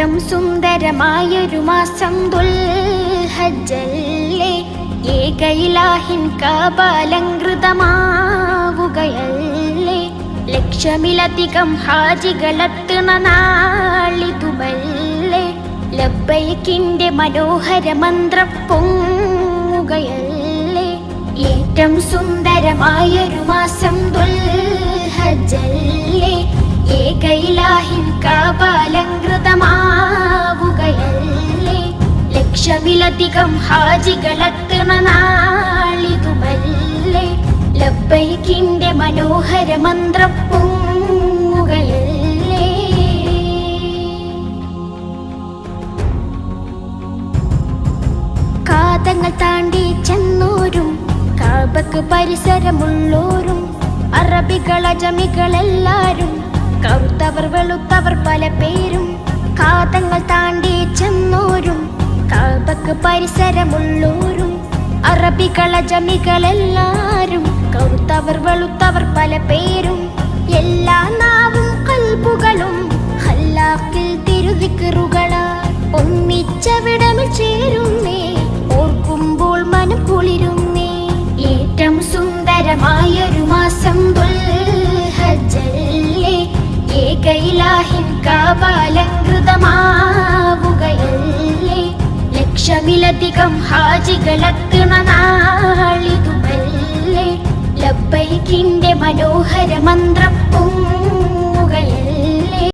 ഏറ്റം സുന്ദരമായൊരു മാസം ദുൽഹജ്ജല്ലേ? ഏകയിലാഹിൻ കാപാലങ്കൃതമാവുകയല്ലേ ലക്ഷമിലധികം ഹാജികളെത്തണ നാളിതുമല്ലേ? ലബ്ബൈക്കിന്റെ മനോഹര മന്ത്രം പൊങ്ങുകയല്ലേ? ഏറ്റം സുന്ദരമായൊരു മാസം ദുൽഹജ്ജല്ലേ ലക്ഷമിലധികം ഹാജികളെത്തണ നാളിതുമല്ലേ? ലബ്ബൈക്കിന്റെ മനോഹര മന്ത്രം കാതങ്ങൾ താണ്ടി ചെന്നോരും കാബക്ക് പരിസരമുള്ളോരും അറബികൾ അജമികളെല്ലാരും കറുത്തവർ വെളുത്തവർ പല പേരും കാതങ്ങൾ താണ്ടി പരിസരമുള്ളോരും അറബികള ജമികളെല്ലാരും കറുത്തവർ വെളുത്തവർ പല പേരും. എല്ലാ നാവും കൽപ്പുകളും ഹല്ലാക്കിൽ തിരുതിക്കറുകളാൽ ഒന്നിച്ചവിടമിൽ ചേരുന്നേ ഓർക്കുമ്പോൾ മനം കുളിരുന്നേ. ഏറ്റവും സുന്ദരമായൊരു മാസം ദുൽഹജ്ജല്ലേ. ഏകയിലാഹിൻ കാപാലങ്കൃതമാവുകയല്ലേ ലക്ഷമിലധികം ഹാജികളെത്തണ നാളിതുമല്ലേ ലബ്ബൈക്കിന്റെ മനോഹര മന്ത്രം